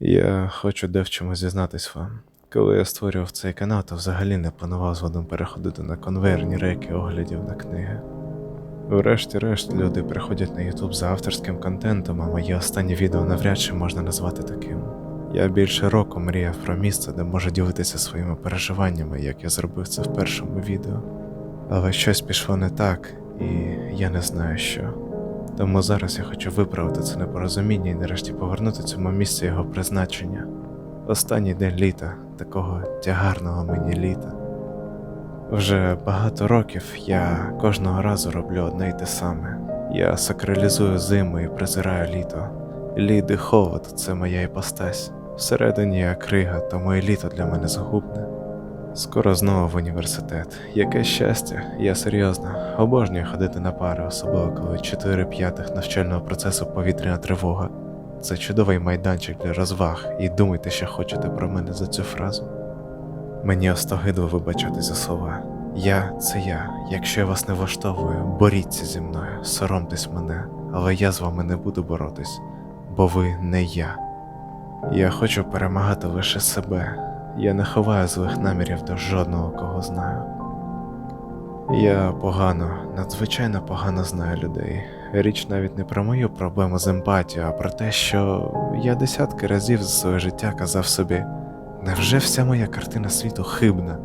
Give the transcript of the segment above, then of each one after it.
Я хочу де в чому зізнатись вам. Коли я створював цей канал, то взагалі не планував згодом переходити на конвейерні рейки оглядів на книги. Врешті-решт, люди приходять на YouTube за авторським контентом, а моє останнє відео навряд чи можна назвати таким. Я більше року мріяв про місце, де можу ділитися своїми переживаннями, як я зробив це в першому відео. Але щось пішло не так, і я не знаю що. Тому зараз я хочу виправити це непорозуміння і нарешті повернути цьому місцю його призначення. Останній день літа, такого тягарного мені літа. Вже багато років я кожного разу роблю одне й те саме. Я сакралізую зиму і презираю літо. Лід і холод це моя іпостась. Всередині я крига, тому і літо для мене згубне. Скоро знову в університет. Яке щастя, я серйозно обожнюю ходити на пари, особливо коли 4 п'ятих навчального процесу повітряна тривога. Це чудовий майданчик для розваг, і думайте, що хочете про мене за цю фразу. Мені остогидло вибачати за слова. Я це я. Якщо я вас не влаштовую, боріться зі мною, соромтесь мене, але я з вами не буду боротись, бо ви не я. Я хочу перемагати лише себе. Я не ховаю злих намірів до жодного, кого знаю. Я погано, надзвичайно погано знаю людей. Річ навіть не про мою проблему з емпатією, а про те, що я десятки разів за своє життя казав собі, невже вся моя картина світу хибна?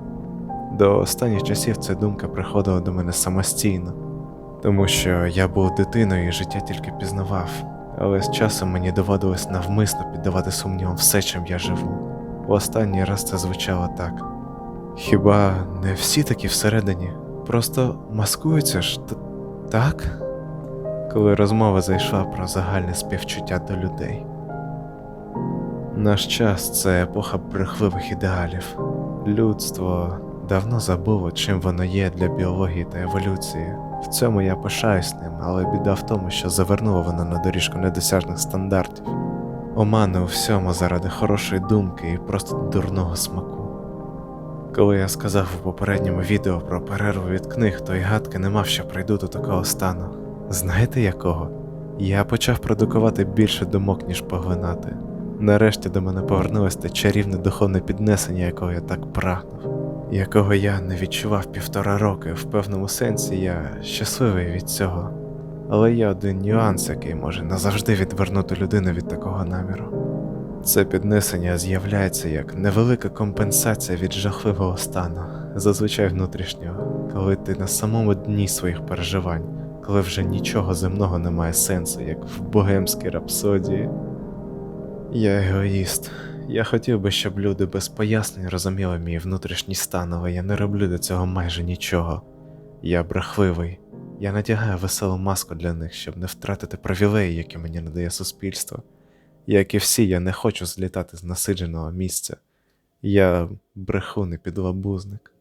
До останніх часів ця думка приходила до мене самостійно, тому що я був дитиною і життя тільки пізнавав, але з часом мені доводилось навмисно піддавати сумнівам все, чим я живу. В останній раз це звучало так. Хіба не всі такі всередині? Просто маскуються ж так? Коли розмова зайшла про загальне співчуття до людей. Наш час це епоха брехливих ідеалів. Людство давно забуло, чим воно є для біології та еволюції. В цьому я пишаюсь ним, але біда в тому, що завернуло воно на доріжку недосяжних стандартів. Омани у всьому заради хорошої думки і просто дурного смаку. Коли я сказав у попередньому відео про перерву від книг, то й гадки не мав, що прийду до такого стану. Знаєте якого? Я почав продукувати більше думок, ніж поглинати. Нарешті до мене повернулось те чарівне духовне піднесення, якого я так прагнув, якого я не відчував півтора роки. В певному сенсі я щасливий від цього. Але є один нюанс, який може назавжди відвернути людину від такого наміру. Це піднесення з'являється як невелика компенсація від жахливого стану, зазвичай внутрішнього, коли ти на самому дні своїх переживань, коли вже нічого земного не має сенсу, як в богемській рапсодії. Я егоїст. Я хотів би, щоб люди без пояснень розуміли мій внутрішній стан, але я не роблю до цього майже нічого. Я брехливий. Я надягаю веселу маску для них, щоб не втратити привілеї, які мені надає суспільство. Як і всі, я не хочу злітати з насидженого місця. Я брехун і підлабузник.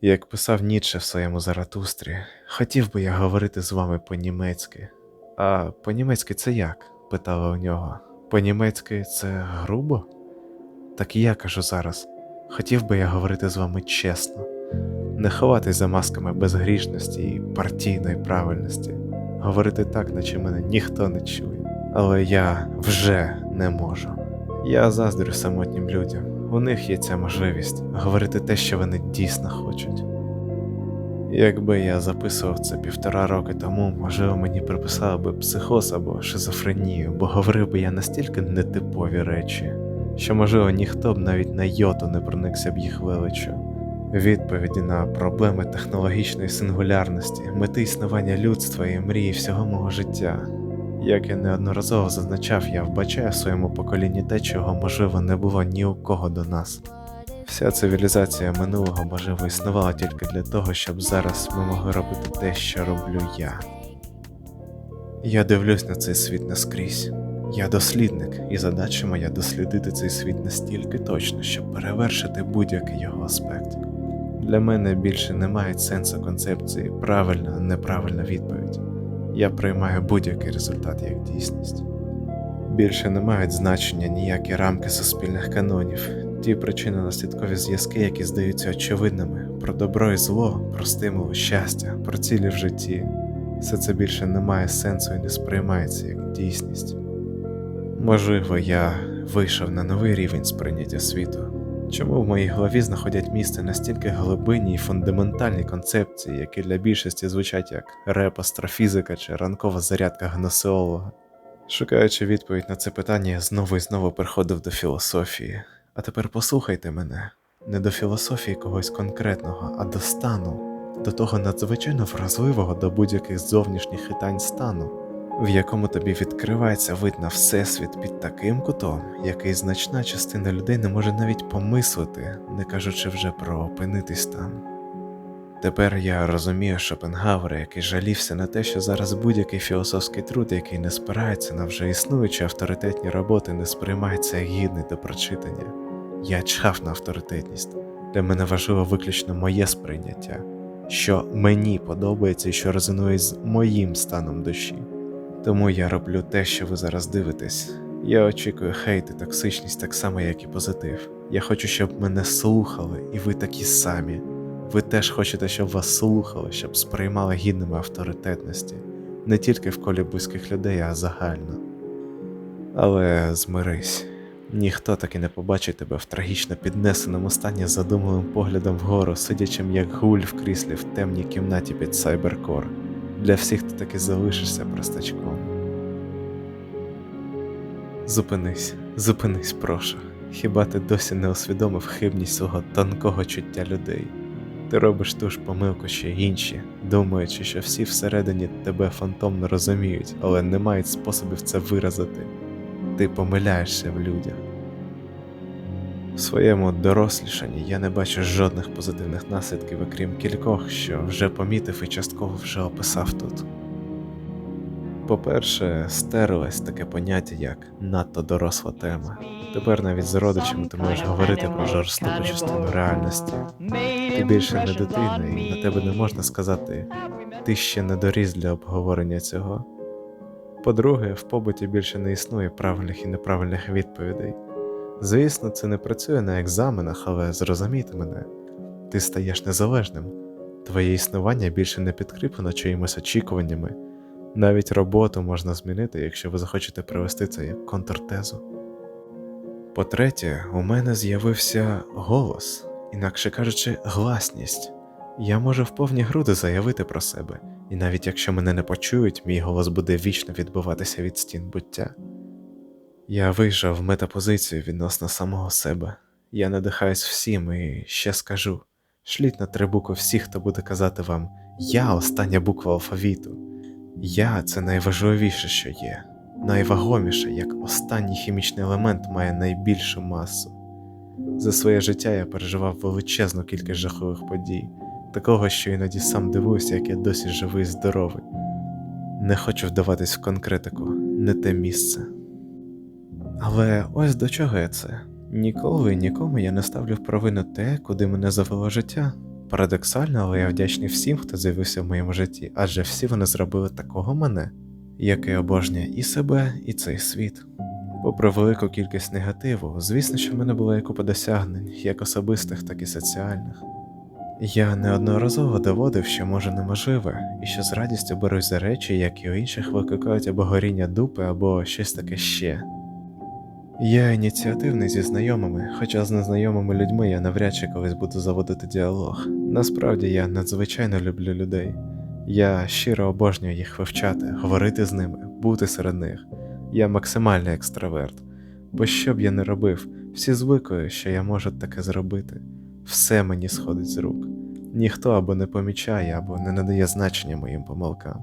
Як писав Ніцше в своєму Заратустрі, хотів би я говорити з вами по-німецьки. А по-німецьки це як? питала у нього. По-німецьки це грубо? Так і я кажу зараз. Хотів би я говорити з вами чесно, не ховатись за масками безгрішності і партійної правильності, говорити так, наче мене ніхто не чує. Але я вже не можу. Я заздрю самотнім людям. У них є ця можливість говорити те, що вони дійсно хочуть. Якби я записував це півтора роки тому, можливо, мені приписали би психоз або шизофренію, бо говорив би я настільки нетипові речі, що, можливо, ніхто б навіть на йоту не проникся б їх величчю. Відповіді на проблеми технологічної сингулярності, мети існування людства і мрії всього мого життя. Як я неодноразово зазначав, я вбачаю в своєму поколінні те, чого можливо не було ні у кого до нас. Вся цивілізація минулого можливо існувала тільки для того, щоб зараз ми могли робити те, що роблю я. Я дивлюсь на цей світ наскрізь. Я дослідник, і задача моя дослідити цей світ настільки точно, щоб перевершити будь-який його аспект. Для мене більше немає сенсу концепції правильна, неправильна відповідь. Я приймаю будь-який результат як дійсність. Більше не мають значення ніякі рамки суспільних канонів, ті причинно-наслідкові зв'язки, які здаються очевидними, про добро і зло, про стимул, щастя, про цілі в житті. Все це більше не має сенсу і не сприймається як дійсність. Можливо, я вийшов на новий рівень сприйняття світу. Чому в моїй голові знаходять місце настільки глибинні і фундаментальні концепції, які для більшості звучать як реп, астрофізика чи ранкова зарядка гносеолога? Шукаючи відповідь на це питання, я знову і знову приходив до філософії. А тепер послухайте мене не до філософії когось конкретного, а до стану, до того надзвичайно вразливого до будь-яких зовнішніх хитань стану, в якому тобі відкривається вид на всесвіт під таким кутом, який значна частина людей не може навіть помислити, не кажучи вже про опинитись там. Тепер я розумію Шопенгауера, який жалівся на те, що зараз будь-який філософський труд, який не спирається на вже існуючі авторитетні роботи, не сприймається гідний до прочитання. Я чхав на авторитетність. Для мене важливо виключно моє сприйняття, що мені подобається і що резонує з моїм станом душі. Тому я роблю те, що ви зараз дивитесь. Я очікую хейт і токсичність так само, як і позитив. Я хочу, щоб мене слухали, і ви такі самі. Ви теж хочете, щоб вас слухали, щоб сприймали гідними авторитетності, не тільки в колі близьких людей, а загально. Але змирись, ніхто таки не побачить тебе в трагічно піднесеному стані задумливим поглядом вгору, сидячим як гуль в кріслі в темній кімнаті під Сайберкор. Для всіх ти таки залишишся простачком. Зупинись, зупинись, прошу. Хіба ти досі не усвідомив хибність свого тонкого чуття людей? Ти робиш ту ж помилку, що інші, думаючи, що всі всередині тебе фантомно розуміють, але не мають способів це виразити. Ти помиляєшся в людях. Своєму дорослішанні я не бачу жодних позитивних наслідків, окрім кількох, що вже помітив і частково вже описав тут. По-перше, стерлось таке поняття, як надто доросла тема. Тепер навіть з родичами ти можеш говорити про жорстоку частину реальності. Ти більше не дитина, і на тебе не можна сказати ти ще не доріс для обговорення цього. По-друге, в побуті більше не існує правильних і неправильних відповідей. Звісно, це не працює на екзаменах, але зрозумійте мене, ти стаєш незалежним, твоє існування більше не підкріплено чиїмось очікуваннями. Навіть роботу можна змінити, якщо ви захочете привести це як контртезу. По-третє, у мене з'явився голос, інакше кажучи, гласність. Я можу в повні груди заявити про себе, і навіть якщо мене не почують, мій голос буде вічно відбиватися від стін буття. Я вийшов в метапозицію відносно самого себе. Я надихаюсь всім і ще скажу: шліть на три букви всіх, хто буде казати вам Я остання буква алфавіту. Я це найважливіше, що є, найвагоміше, як останній хімічний елемент має найбільшу масу. За своє життя я переживав величезну кількість жахливих подій, такого, що іноді сам дивуюся, як я досі живий і здоровий. Не хочу вдаватись в конкретику, не те місце. Але ось до чого я це. Ніколи нікому я не ставлю в провину те, куди мене завело життя. Парадоксально, але я вдячний всім, хто з'явився в моєму житті, адже всі вони зробили такого мене, який обожнює і себе, і цей світ. Попри велику кількість негативу, звісно, що в мене була і купа досягнень, як особистих, так і соціальних. Я неодноразово доводив, що може неможливе, і що з радістю берусь за речі, як і у інших викликають або горіння дупи, або щось таке ще. Я ініціативний зі знайомими, хоча з незнайомими людьми я навряд чи колись буду заводити діалог. Насправді я надзвичайно люблю людей. Я щиро обожнюю їх вивчати, говорити з ними, бути серед них. Я максимальний екстраверт. Бо що б я не робив, всі звикли, що я можу таке зробити. Все мені сходить з рук. Ніхто або не помічає, або не надає значення моїм помилкам.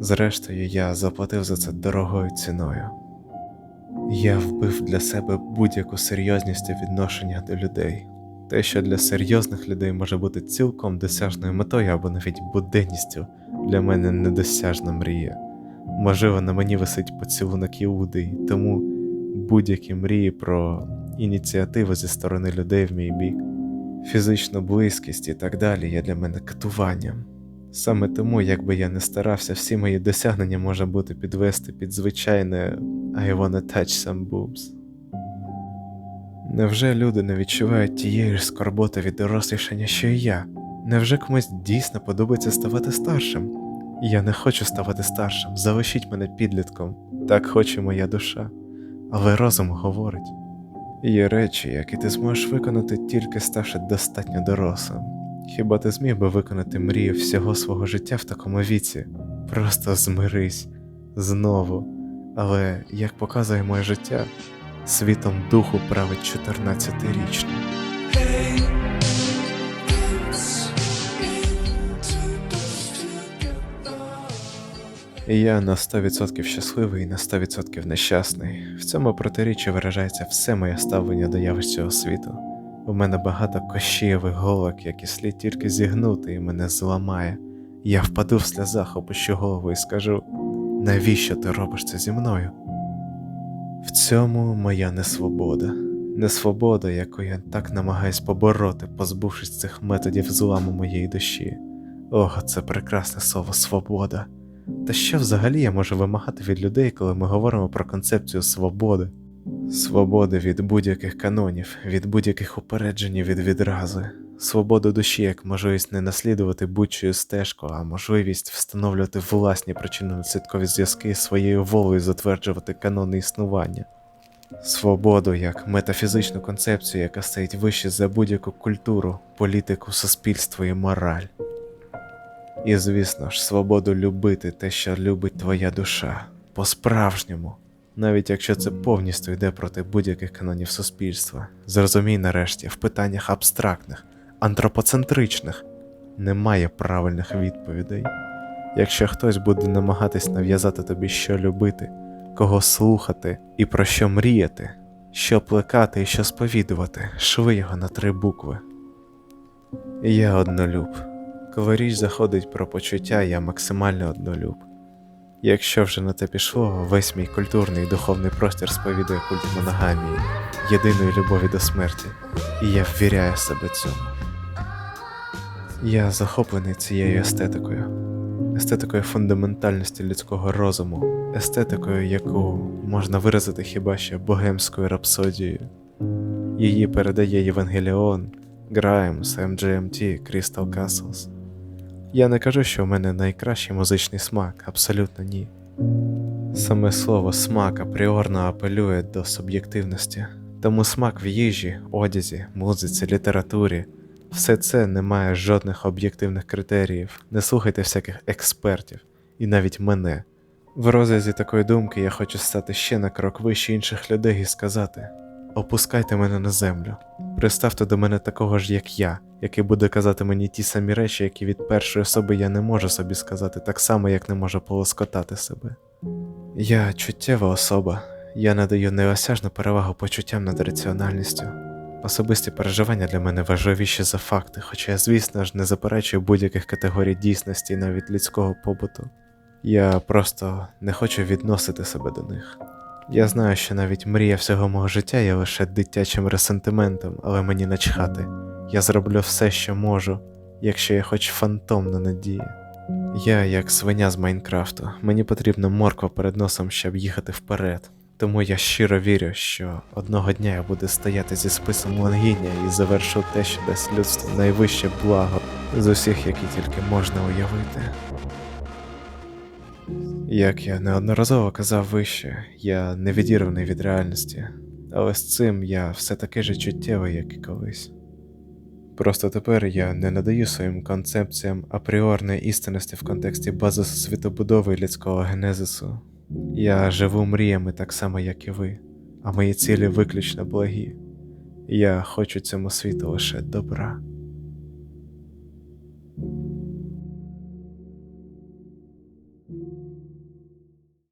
Зрештою, я заплатив за це дорогою ціною. Я вбив для себе будь-яку серйозність у відношеннях до людей. Те, що для серйозних людей може бути цілком досяжною метою або навіть буденністю, для мене недосяжна мрія. Можливо, на мені висить поцілунок Іуди, і тому будь-які мрії про ініціативу зі сторони людей в мій бік, фізичну близькість і так далі є для мене катуванням. Саме тому, якби я не старався, всі мої досягнення може бути підвести під звичайне I wanna touch some boobs. Невже люди не відчувають тієї ж скорботи від дорослішання, що і я? Невже комусь дійсно подобається ставати старшим? Я не хочу ставати старшим, залишіть мене підлітком, так хоче моя душа. але розум говорить. Є речі, які ти зможеш виконати тільки ставши достатньо дорослим. Хіба ти зміг би виконати мрію всього свого життя в такому віці? Просто змирись знову. Але, як показує моє життя, світом духу править 14-річний. Я на 100% щасливий і на 100% нещасний. В цьому протиріччі виражається все моє ставлення до явищ цього світу. У мене багато кощієвих голок, які слід тільки зігнути, і мене зламає. Я впаду в сльозах, опущу голову і скажу: навіщо ти робиш це зі мною? В цьому моя несвобода. Несвобода, яку я так намагаюсь побороти, позбувшись цих методів зламу моєї душі. Ох, це прекрасне слово свобода. Та що взагалі я можу вимагати від людей, коли ми говоримо про концепцію свободи? Свободи від будь-яких канонів, від будь-яких упереджень від відрази, свободу душі як можливість не наслідувати будь-чою стежку, а можливість встановлювати власні причинно-наслідкові зв'язки своєю волею затверджувати канони існування. Свободу як метафізичну концепцію, яка стоїть вище за будь-яку культуру, політику, суспільство і мораль. І, звісно ж, свободу любити те, що любить твоя душа, по-справжньому, навіть якщо це повністю йде проти будь-яких канонів суспільства. Зрозумій нарешті, в питаннях абстрактних, антропоцентричних немає правильних відповідей. Якщо хтось буде намагатись нав'язати тобі, що любити, кого слухати і про що мріяти, що плекати і що сповідувати, шви його на три букви. Я однолюб. Коли річ заходить про почуття, я максимально однолюб. Якщо вже на те пішло, весь мій культурний і духовний простір сповідує культ моногамії, єдиної любові до смерті, і я ввіряю себе цьому. Я захоплений цією естетикою, естетикою фундаментальності людського розуму, естетикою, яку можна виразити хіба що богемською рапсодією. Її передає Євангеліон, Граймс, MGMT, Crystal Castles. Я не кажу, що в мене найкращий музичний смак, абсолютно ні. Саме слово смак апріорно апелює до суб'єктивності, тому смак в їжі, одязі, музиці, літературі все це не має жодних об'єктивних критеріїв, не слухайте всяких експертів, і навіть мене. В розрізі такої думки я хочу стати ще на крок вище інших людей і сказати: опускайте мене на землю, приставте до мене такого ж, як я, який буде казати мені ті самі речі, які від першої особи я не можу собі сказати, так само, як не можу полоскотати себе. Я чуттєва особа, я надаю неосяжну перевагу почуттям над раціональністю. Особисті переживання для мене важливіші за факти, хоча я, звісно ж, не заперечую будь-яких категорій дійсності навіть людського побуту. Я просто не хочу відносити себе до них. Я знаю, що навіть мрія всього мого життя є лише дитячим ресентиментом, але мені начхати. Я зроблю все, що можу, якщо я хоч фантомно надію. Я як свиня з Майнкрафту, мені потрібна морква перед носом, щоб їхати вперед. Тому я щиро вірю, що одного дня я буду стояти зі списом лангіння і завершу те, що дасть людству найвище благо з усіх, які тільки можна уявити. Як я неодноразово казав вище, я не відірваний від реальності, але з цим я все таки же чуттєвий, як і колись. Просто тепер я не надаю своїм концепціям апріорної істинності в контексті базису світобудови людського генезису. Я живу мріями так само, як і ви, а мої цілі виключно благі. Я хочу цьому світу лише добра.